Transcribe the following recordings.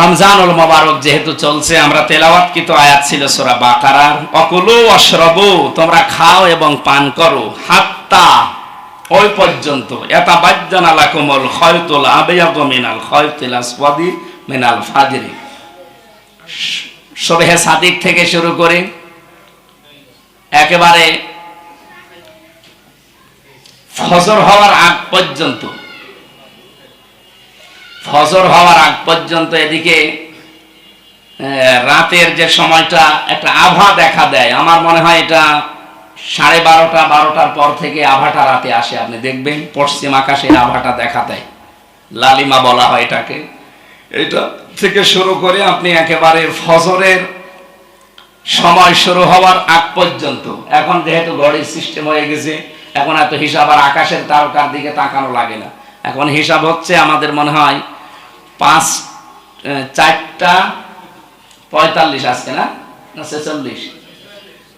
রমজানুল মোবারক যেহেতু চলছে, আমরা তেলাওয়াতকৃত আয়াত ছিল সোরা বাকারার অকুলু অশ্রবু তোমরা খাও এবং পান করো। হাত্তা, ওই পর্যন্ত। এটা বাজ্জান কোমল খয়তুল আবেয়াগ মিনাল খয়তুল আসওয়াদি মিনাল ফাজরি। সবেহে সাদিক থেকে শুরু করে। একেবারে ফজর হওয়ার আগ পর্যন্ত। ফজর হওয়ার আগ পর্যন্ত এদিকে রাতের যে সময়টা একটা আভা দেখা দেয়। আমার মনে হয় এটা সাড়ে বারোটা, বারোটার পর থেকে আভাটা রাতে আসে। আপনি দেখবেন পশ্চিম আকাশে আভাটা দেখা দেয়। লালিমা বলা হয় এটাকে। এটা থেকে শুরু করে আপনি একেবারে ফজরের সময় শুরু হওয়ার আগ পর্যন্ত। এখন যেহেতু ঘড়ির সিস্টেম হয়ে গেছে, এখন এত হিসাব আর আকাশের তারকার দিকে তাকানো লাগে না। এখন হিসাব হচ্ছে আমাদের মনে হয় পাঁচ চারটা, পঁয়তাল্লিশ আজকে না? না, ছেচল্লিশ।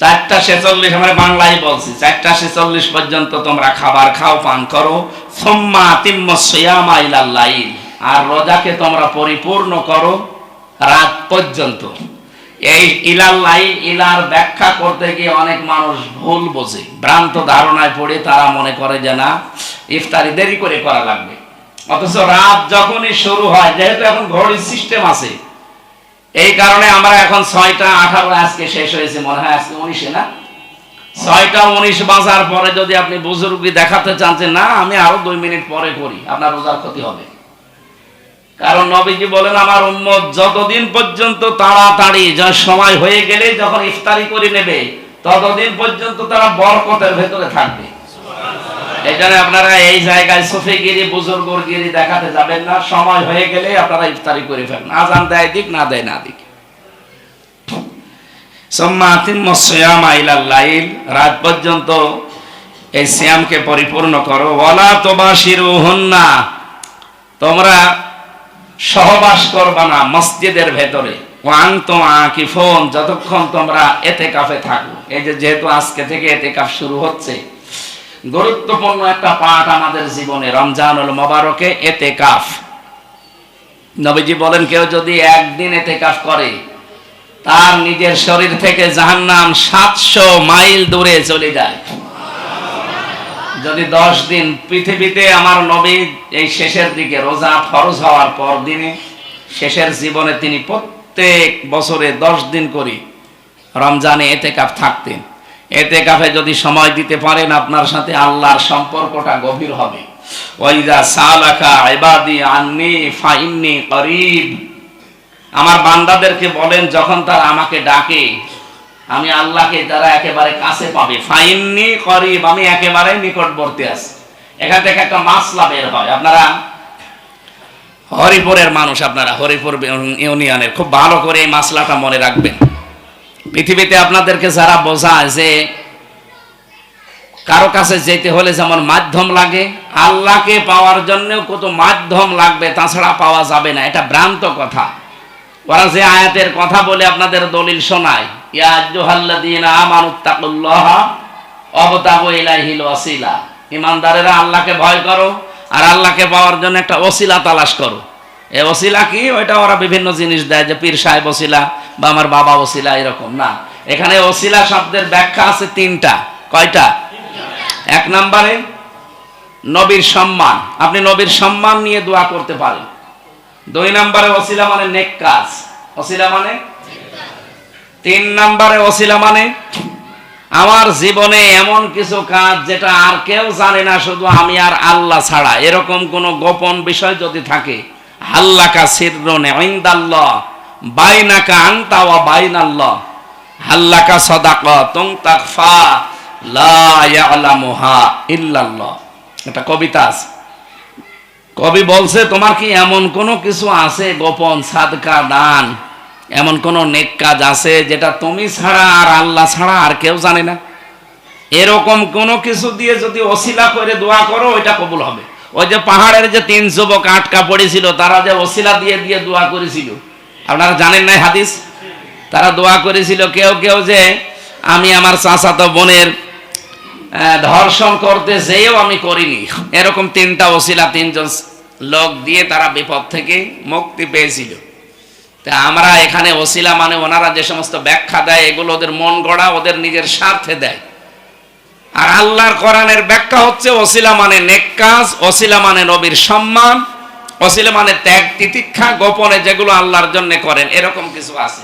চারটা, ছেচল্লিশ, আমরা বাংলায় বলছি। চারটা, ছেচল্লিশ পর্যন্ত তোমরা খাবার খাও, পান করো। সোম্মা তিম্ম সয়ামা আর রোজাকে তোমরা পরিপূর্ণ করো রাত পর্যন্ত। এই ইলাল্লাই ইলার ব্যাখ্যা করতে গিয়ে অনেক মানুষ ভুল বোঝে। ভ্রান্ত ধারণায় পড়ে তারা মনে করে যে না, ইফতারি দেরি করে করা লাগবে। অথচ রাত যখনই শুরু হয়, যেহেতু এখন ঘড়ির সিস্টেম আছে, এই কারণে আমরা এখন ছয়টা আঠারো, আজকে শেষ হয়েছে, মনে হয় আজকে উনিশে না? ছয়টা উনিশ বাজার পরে যদি আপনি বুজুর্গি দেখাতে চান যে, না, আমি আরও দুই মিনিট পরে করি, আপনার রোজার ক্ষতি হবে। কারণ নবীজি বলেন, আমার উম্মত যতদিন পর্যন্ত তাড়াতাড়ি যা সময় হয়ে গেলে যখন ইফতারি করে নেবে, ততদিন পর্যন্ত তারা বরকতের ভেতরে থাকবে। এই জন্য আপনারা এই জায়গায় সফিগিরি দেখাতে যাবেন না। সময় হয়ে গেলে আপনারা ইফতারি করে ফেলেন দেয় দিক, না দেয় না দিক। রাত পর্যন্ত এই শ্যামকে পরিপূর্ণ করো। ওলা তোবা শিরু হন্না তোমরা সহবাস করবা না মসজিদের ভেতরে। ওয়াং তো আঁকি ফোন যতক্ষণ তোমরা এতে কাফে থাকো। এই যে যেহেতু আজকে থেকে এতে কাফ শুরু হচ্ছে গুরুত্বপূর্ণ একটা পাঠ আমাদের জীবনে, রমজানুল মোবারকে এতে কাফ নবীজি বলেন, কেউ যদি একদিন এতে কাফ করে, তার নিজের শরীর থেকে জাহান্নাম সাতশো মাইল দূরে চলে যায়। যদি দশ দিন পৃথিবীতে আমার নবী এই শেষের দিকে রোজা ফরজ হওয়ার পর দিনে, শেষের জীবনে তিনি প্রত্যেক বছরে দশ দিন করে রমজানে এতে কাপ থাকতেন। এতে কাফে যদি সময় দিতে পারেন, আপনার সাথে আল্লাহর সম্পর্কটা গভীর হবে। আমার বান্দাদেরকে বলেন, যখন তারা আমাকে ডাকে, আমি আল্লাহকে তারা একেবারে কাছে পাবে। ফাইননি করিব, আমি একেবারে নিকটবর্তী আছি। এখান থেকে একটা মাসলা বের হয়। আপনারা হরিপুরের মানুষ, আপনারা হরিপুর ইউনিয়নের, খুব ভালো করে এই মাসলাটা মনে রাখবেন। পৃথিবীতে আপনাদেরকে যারা বোঝায় যে কারও কাছে যেতে হলে যেমন মাধ্যম লাগে, আল্লাহকে পাওয়ার জন্যও কত মাধ্যম লাগবে তাছাড়া পাওয়া যাবে না, এটা ভ্রান্ত কথা। ওরা যে আয়াতের কথা বলে আপনাদের দলিল শোনায় ইমানদারেরা আল্লাহকে ভয় করো, আর আল্লাহকে পাওয়ার জন্য একটা ওসিলা তালাশ করো। এ ওসিলা কি? ওইটা ওরা বিভিন্ন জিনিস দেয়, যে পীর সাহেব ওসিলা বা আমার বাবা ওসিলা, এরকম না। এখানে ওসিলা শব্দের ব্যাখ্যা আছে তিনটা। কয়টা? এক নম্বরে, নবীর সম্মান। আপনি নবীর সম্মান নিয়ে দোয়া করতে পারেন। দুই নম্বরে, ওসিলা মানে নেক কাজ। ওসিলা মানে? তিন নম্বরে, ওসিলা মানে আমার জীবনে এমন কিছু কাজ যেটা আর কেউ জানে না, শুধু আমি আর আল্লাহ ছাড়া। এরকম কোন গোপন বিষয় যদি থাকে হাল্লাকা সিররনে ইনদাল্লাহ বাইনাকা আনতা ওয়া বাইনাল্লাহ। হাল্লাকা সাদাকা তুং তাকফা লা ইয়ালামুহা ইল্লাল্লাহ। এটা কবিতা আছে। কবি বলছে, তোমার কি এমন কোনো কিছু আছে গোপন সাদকা দান? এমন কোন নেক কাজ আছে যেটা তুমি ছাড়া আর আল্লাহ ছাড়া আর কেউ জানে না? এরকম কোনো কিছু দিয়ে যদি অশিলা করে দোয়া করো, ওইটা কবুল হবে। ওই যে পাহাড়ের যে তিন যুবক আটকা পড়েছিল, তারা যে অশিলা দিয়ে দিয়ে দোয়া করেছিল। আপনারা জানেন না হাদিস? তারা দোয়া করেছিল কেউ কেউ যে, আমি আমার চাচাতো বোনের ধর্ষণ করতে যেও আমি করিনি। এরকম তিনটা ওসিলা, তিনজন লোক দিয়ে তারা বিপদ থেকে মুক্তি পেয়েছিল। তা আমরা এখানে ওসিলা মানে ওনারা যে সমস্ত ব্যাখ্যা দেয়, এগুলো ওদের মন গড়া, ওদের নিজের স্বার্থে দেয়। আর আল্লাহর কোরআনের ব্যাখ্যা হচ্ছে ওসিলা মানে নেক কাজ, ওসিলা মানে নবীর সম্মান, ওসিলা মানে ত্যাগ তিতিক্ষা, গোপনে যেগুলো আল্লাহর জন্য করেন, এরকম কিছু আছে।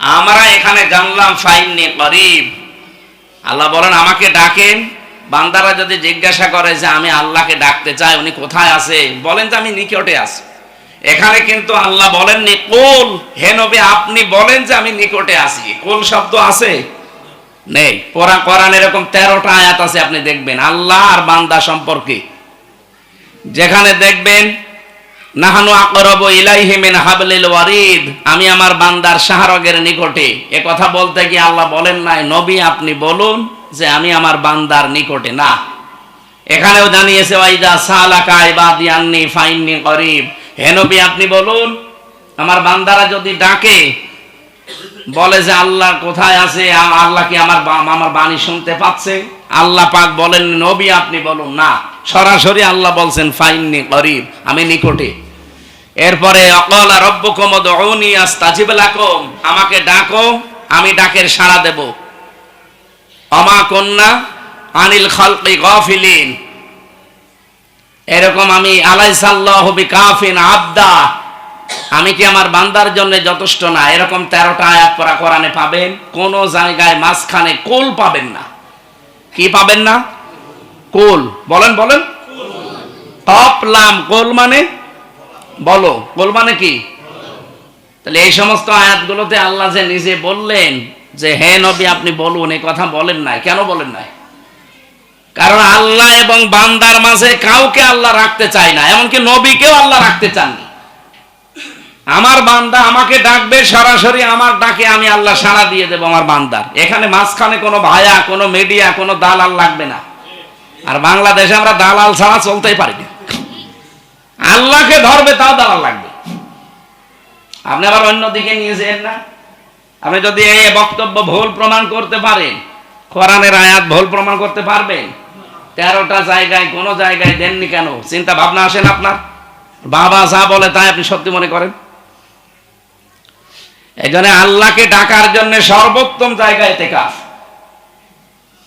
আমরা এখানে জানলাম, ফাইননি করিব। আল্লাহ বলেন, আমাকে ডাকেন। বান্দারা যদি জিজ্ঞাসা করে যে আমি আল্লাহকে ডাকতে চাই, উনি কোথায় আছে? বলেন যে আমি নিকটে আছি। এখানে কিন্তু আল্লাহ বলেননি, কোল, হে নবী, আপনি বলেন যে আমি নিকটে আছি। কোল শব্দ আছে? নেই। কোরআন কোরআন এরকম তেরোটা আয়াত আছে, আপনি দেখবেন। আল্লাহ আর বান্দা সম্পর্কে। যেখানে দেখবেন, নাহানু আকরব ইলাইহি মিন হাবলিল ওয়ারিদ। আমি আমার বান্দার শাহরগের নিকটে। এ কথা বলতে গিয়ে আল্লাহ বলেন নাই, নবী, আপনি বলুন যে আমি আমার বান্দার নিকটে। না। এখানেও জানিয়েছে, ওয়াইদা সালাকা ইবাদি আন্নি ফাইন্নি করিব। হে নবী, আপনি বলুন, আমার বান্দারা যদি ডাকে বলে যে আল্লাহ কোথায় আছে? আল্লাহ কি আমার আমার বাণী শুনতে পাচ্ছে? আল্লাহ পাক বলেন, নবী আপনি বলুন, না। সরাসরি আল্লাহ বলছেন, ফাইননি করিব আমি নিকটে। এরপরে, অকলা রব্বকুম উদউনি আস্তাজিব লাকুম, আমাকে ডাকো, আমি ডাকের সাড়া দেব। অমা কন্যা আনিল খালকি গফিলিন। এরকম আমি আলাইসাল্লাহ বিকাফিন আবদা আমি কি আমার বান্দার জন্য যথেষ্ট না? এরকম তেরোটা আয়াত পড়া কোরআনে পাবেন, কোন জায়গায় মাঝখানে কোল পাবেন না। কি পাবেন না? কোল। বলেন বলেন। তপলাম কোল মানে? বলো, কোল মানে কি? তাহলে এই সমস্ত আয়াতগুলোতে আল্লাহ যে নিজে বললেন যে, হে নবী, আপনি বলুন। এই কথা বলেন নাই। কেন বলেন নাই? কারণ আল্লাহ এবং বান্দার মাঝে কাউকে আল্লাহ রাখতে চায় না, এমনকি নবীকেও আল্লাহ রাখতে চাননি। আমার বান্দা আমাকে ডাকবে, সরাসরি আমার ডাকে আমি আল্লাহ সাড়া দিয়ে দেবো আমার বান্দার। এখানে মাঝখানে কোনো ভায়া, কোনো মিডিয়া কোনো দালাল লাগবে না। আর বাংলাদেশে আমরা দালাল ছাড়া চলতেই পারি না। আল্লাহকে ধরবে, তাও দালাল লাগবে। আপনি আবার অন্যদিকে নিয়ে যেন না। আপনি যদি এই বক্তব্য ভুল প্রমাণ করতে পারেন, কোরআনের আয়াত ভুল প্রমাণ করতে পারবেন। তেরোটা জায়গায়, কোন জায়গায় দেননি কেন? চিন্তা ভাবনা আসেন আপনার? বাবা যা বলে তাই আপনি সত্যি মনে করেন? এই জন্য আল্লাহকে ডাকার জন্য সর্বোত্তম জায়গায় তেকাফ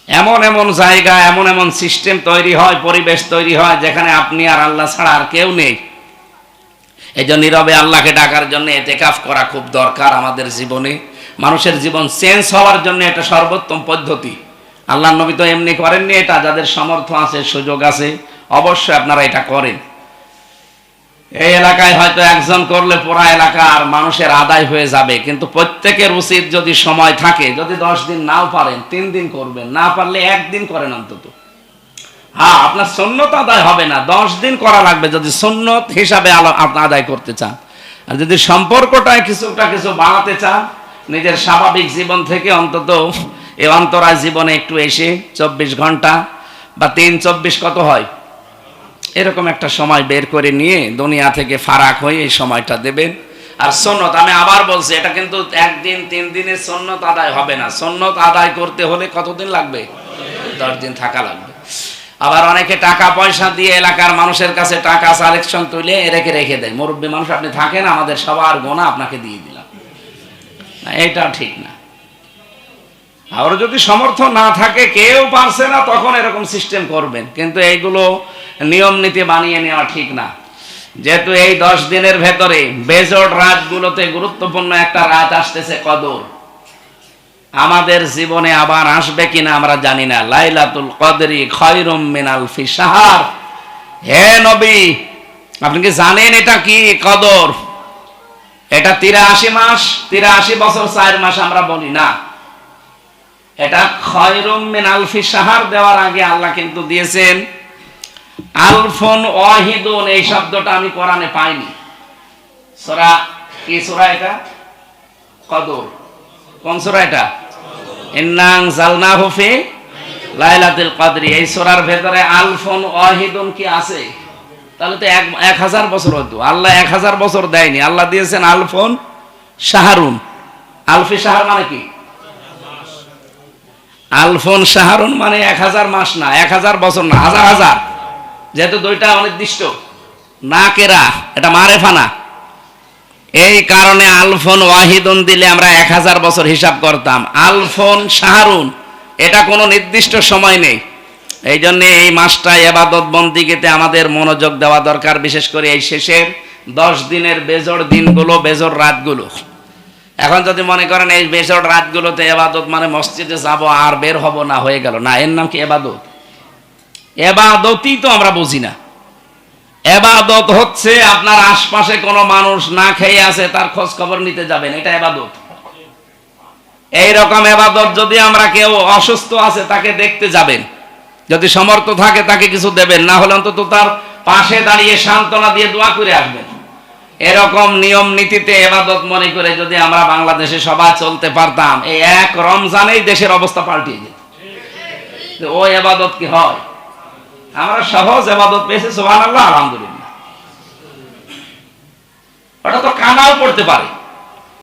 এমন এমন জায়গা, এমন এমন সিস্টেম তৈরি হয়, পরিবেশ তৈরি হয়, যেখানে আপনি আর আল্লাহ ছাড়া আর কেউ নেই। এই জন্য নীরবে আল্লাহকে ডাকার জন্য এতেকাফ করা খুব দরকার আমাদের জীবনে। মানুষের জীবন চেঞ্জ হওয়ার জন্য এটা সর্বোত্তম পদ্ধতি। আল্লাহ নবী তো এমনি করেননি, এটা যাদের সামর্থ্য আছে, সুযোগ আছে, অবশ্যই আপনারা এটা করেন। এই এলাকায় হয়তো একজন করলে পুরা এলাকার মানুষের আদায় হয়ে যাবে, কিন্তু প্রত্যেকের উচিত যদি সময় থাকে, যদি দশ দিন নাও পারেন, তিন দিন করবেন, না পারলে একদিন করেন অন্তত। হ্যাঁ আপনার সন্ন্যত আদায় হবে না, দশ দিন করা লাগবে যদি সন্ন্যত হিসাবে আপনি আদায় করতে চান। আর যদি সম্পর্কটায় কিছুটা কিছু বাড়াতে চান, নিজের স্বাভাবিক জীবন থেকে অন্তত এ অন্তরায় জীবনে একটু এসে চব্বিশ ঘণ্টা বা তিন চব্বিশ কত হয়? এরকম একটা সময় বের করে নিয়ে দুনিয়া থেকে ফারাক হয়ে এই সময়টা দেবেন। আর সন্ন্যত আমি আবার বলছি, এটা কিন্তু একদিন, তিন দিনের সন্ন্যত আদায় হবে না। সন্ন্যত আদায় করতে হলে কতদিন লাগবে? দশ দিন থাকা লাগবে। আবার অনেকে টাকা পয়সা দিয়ে এলাকার মানুষের কাছে টাকা সালেকশন তুলে রেখে রেখে দেয়। মুরব্বী মানুষ, আপনি থাকেন, আমাদের সবার গোনা আপনাকে দিয়ে দিলাম। এটা ঠিক না। আর যদি সমর্থ না থাকে, কেউ পারছে না, তখন এরকম সিস্টেম করবেন। কিন্তু এইগুলো নিয়ম নীতি বানিয়ে নেওয়া ঠিক না। যেহেতু এই দশ দিনের ভেতরে বেজোট রাতগুলোতে গুরুত্বপূর্ণ একটা রাত আসতেছে কদর। আমাদের জীবনে আবার আসবে কিনা আমরা জানি না। লাইলাতুল কদরি খয়রুম মিনাল ফি সাহার হে নবী, আপনি কি জানেন এটা কি কদর? এটা তিরাশি মাস, তিরাশি বছর, চার মাস আমরা বলি না। এটা খয়রুম মিন আলফি সাহার দেওয়ার আগে আল্লাহ কিন্তু দিয়েছেন, আলফন ওয়াহিদুন, এই শব্দটা আমি কোরআনে পাইনি। সূরা কি সূরা এটা? কদর। কোন সূরা এটা? ইন্নাং জালনাহু ফি লাইলাতুল কদরি। এই সূরার ভেতরে আলফন ওয়াহিদুন কি আছে? তাহলে তো এক এক হাজার বছর হতো আল্লাহ এক হাজার বছর দেয়নি। আল্লাহ দিয়েছেন আলফন শাহরুন। আলফি শাহর মানে কি? আলফন শাহরুন মানে এক হাজার মাস না, এক হাজার বছর না, হাজার হাজার। যেহেতু দুইটা অনির্দিষ্ট, না কেরা, এটা মারেফা না। এই কারণে আলফোন ওয়াহিদুন দিলে আমরা এক হাজার বছর হিসাব করতাম। আলফোন শাহরুন এটা কোনো নির্দিষ্ট সময় নেই। এই জন্য এই মাসটা এবাদত বন্দিগিতে আমাদের মনোযোগ দেওয়া দরকার, বিশেষ করে এই শেষের দশ দিনের বেজোড় দিনগুলো, বেজোড় রাতগুলো। এখন যদি মনে করেন এই বেজোড় রাতগুলোতে এবাদত মানে মসজিদে যাব আর বের হব না, হয়ে গেল। না, এর নাম কি এবাদত? এবাদতই তো আমরা বুঝি না। এবাদত হচ্ছে আপনার আশপাশে কোনো মানুষ না খেয়ে আছে, তার খোঁজ খবর নিতে যাবেন। এটা এবাদত। এই রকম এবাদত যদি আমরা কেউ অসুস্থ আছে, তাকে দেখতে যাবেন। যদি সমর্থ থাকে, তাকে কিছু দেবেন। না হলে অন্তত তার পাশে দাঁড়িয়ে সান্ত্বনা দিয়ে দোয়া করে আসবেন। এরকম নিয়ম নীতিতে এবাদত মনে করে যদি আমরা বাংলাদেশে সবাই চলতে পারতাম, এই এক রমজানেই দেশের অবস্থা পাল্টিয়ে যেত। ও এবাদত কি হয়? আমরা সহজ এবাদত পেয়েছি সোহান আল্লাহ আলহামদুলিল্লাহ। ওটা তো কানাও পড়তে পারে।